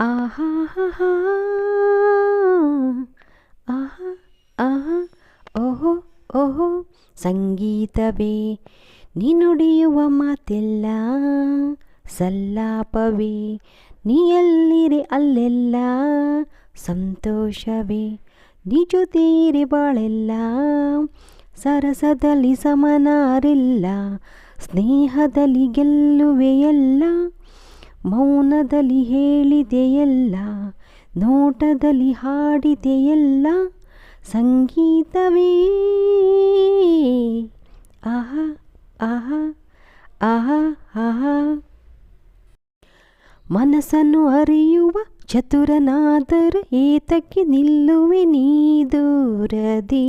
ಆಹಾ ಆಹಾ ಆಹಾ. ಓಹೋ ಓಹೋ. ಸಂಗೀತವೇ ನೀ ನುಡಿಯುವ ಮಾತೆಲ್ಲ ಸಲ್ಲಾಪವೇ ನೀ ಎಲ್ಲಿರಿ ಅಲ್ಲೆಲ್ಲ ಸಂತೋಷವೇ ನೀ ಜೊತೆಯಿರಿ ಬಾಳೆಲ್ಲ ಸರಸದಲ್ಲಿ ಸಮನಾರಿಲ್ಲ, ಸ್ನೇಹದಲ್ಲಿ ಗೆಲ್ಲುವೆಯಲ್ಲ. ಮೌನದಲ್ಲಿ ಹೇಳಿದೆಯಲ್ಲ, ನೋಟದಲ್ಲಿ ಹಾಡಿದೆಯಲ್ಲ, ಸಂಗೀತವೇ? ಆಹಾ ಆಹಾ ಆಹಾ ಆಹಾ. ಮನಸ್ಸನ್ನು ಅರಿಯುವ ಚತುರನಾದರೂ ಏತಕ್ಕೆ ನಿಲ್ಲುವೆ ನೀ ದೂರದಿ?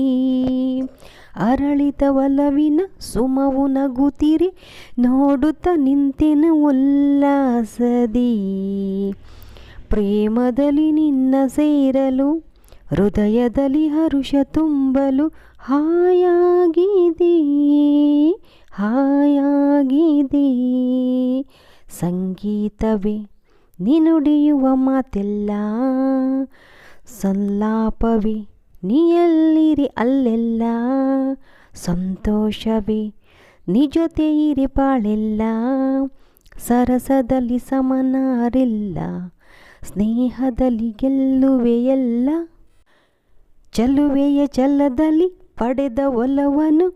ಅರಳಿದ ಒಲವಿನ ಸುಮವು ನಗುತ್ತಿರಿ, ನೋಡುತ್ತ ನಿಂತೆನ ಉಲ್ಲಾಸದಿ. ಪ್ರೇಮದಲ್ಲಿ ನಿನ್ನ ಸೇರಲು, ಹೃದಯದಲ್ಲಿ ಹರುಷ ತುಂಬಲು ಹಾಯಾಗಿದೆ ಹಾಯಾಗಿದೆ. ಸಂಗೀತವೇ ನಿನುಡಿಯುವ ಮಾತೆಲ್ಲ ಸಲ್ಲಾಪವೇ ನೀ ಎಲ್ಲಿರಿ ಅಲ್ಲೆಲ್ಲ? ಸಂತೋಷವೇ, ನೀ ಜೊತೆ ಇರಿ ಬಾಳೆಲ್ಲ ಸರಸದಲ್ಲಿ ಸಮನಾರಿಲ್ಲ, ಸ್ನೇಹದಲ್ಲಿ ಗೆಲ್ಲುವೆಯಲ್ಲ ಚಲುವೆಯ ಚಲದಲ್ಲಿ ಪಡೆದ ಒಲವನು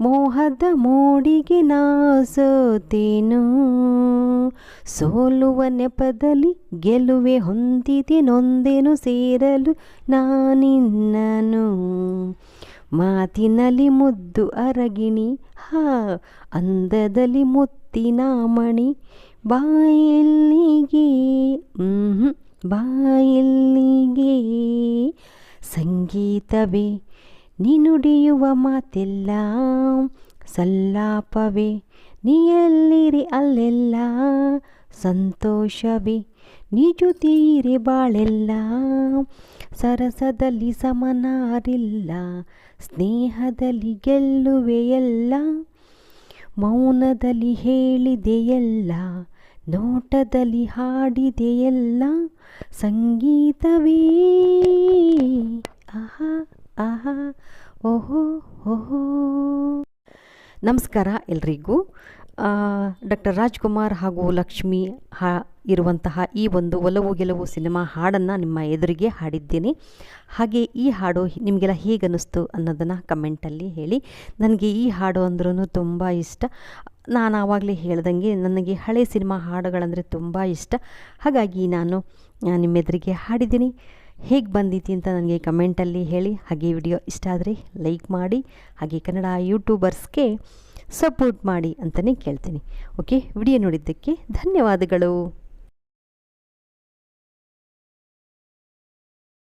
ಮೋಹದ ಮೋಡಿಗೆ ನಾಸೋತೇನು ಸೋಲುವ ನೆಪದಲ್ಲಿ ಗೆಲುವೆ ಹೊಂದಿದೆ, ನೊಂದೆನು ಸೇರಲು ನಾನಿನ್ನನು. ಮಾತಿನಲ್ಲಿ ಮುದ್ದು ಅರಗಿಣಿ, ಹಾ, ಅಂದದಲ್ಲಿ ಮುತ್ತಿನ ಮಣಿ, ಬಾಯಲ್ಲಿಗೆ ಬಾಯಲ್ಲಿಗೆ. ಸಂಗೀತವೇ ನೀ ನುಡಿಯುವ ಮಾತೆಲ್ಲ, ಸಲ್ಲಾಪವೇ ನೀ ಎಲ್ಲಿರಿ ಅಲ್ಲೆಲ್ಲ, ಸಂತೋಷವೇ ನೀ ಜೊತೆಯಿರಿ ಬಾಳೆಲ್ಲ, ಸರಸದಲ್ಲಿ ಸಮನಾರಿಲ್ಲ, ಸ್ನೇಹದಲ್ಲಿ ಗೆಲ್ಲುವೆಯಲ್ಲ ಮೌನದಲ್ಲಿ ಹೇಳಿದೆಯಲ್ಲ ನೋಟದಲ್ಲಿ ಹಾಡಿದೆಯಲ್ಲ ಸಂಗೀತವೇ, ಆಹಾ. ಆಹಾ, ಓಹೋ ಓಹೋ. ನಮಸ್ಕಾರ ಎಲ್ರಿಗೂ. ಡಾಕ್ಟರ್ ರಾಜ್ಕುಮಾರ್ ಹಾಗೂ ಲಕ್ಷ್ಮಿ ಹಾ, ಇರುವಂತಹ ಈ ಒಂದು ಒಲವು ಗೆಲುವು ಸಿನಿಮಾ ಹಾಡನ್ನು ನಿಮ್ಮ ಎದುರಿಗೆ ಹಾಡಿದ್ದೇನೆ. ಹಾಗೆ ಈ ಹಾಡು ನಿಮಗೆಲ್ಲ ಹೇಗನ್ನಿಸ್ತು ಅನ್ನೋದನ್ನು ಕಮೆಂಟಲ್ಲಿ ಹೇಳಿ. ನನಗೆ ಈ ಹಾಡು ಅಂದ್ರೂ ತುಂಬ ಇಷ್ಟ. ನಾನು ಆವಾಗಲೇ ಹೇಳ್ದಂಗೆ ನನಗೆ ಹಳೆ ಸಿನಿಮಾ ಹಾಡುಗಳಂದರೆ ತುಂಬ ಇಷ್ಟ. ಹಾಗಾಗಿ ನಾನು ನಿಮ್ಮ ಎದುರಿಗೆ ಹಾಡಿದ್ದೀನಿ. ಹೇಗೆ ಬಂದಿತ್ತು ಅಂತ ನನಗೆ ಕಮೆಂಟಲ್ಲಿ ಹೇಳಿ. ಹಾಗೆ ವಿಡಿಯೋ ಇಷ್ಟ ಆದರೆ ಲೈಕ್ ಮಾಡಿ, ಹಾಗೆ ಕನ್ನಡ ಯೂಟ್ಯೂಬರ್ಸ್ಗೆ ಸಪೋರ್ಟ್ ಮಾಡಿ ಅಂತಲೇ ಕೇಳ್ತೀನಿ. ಓಕೆ ವಿಡಿಯೋ ನೋಡಿದ್ದಕ್ಕೆ ಧನ್ಯವಾದಗಳು.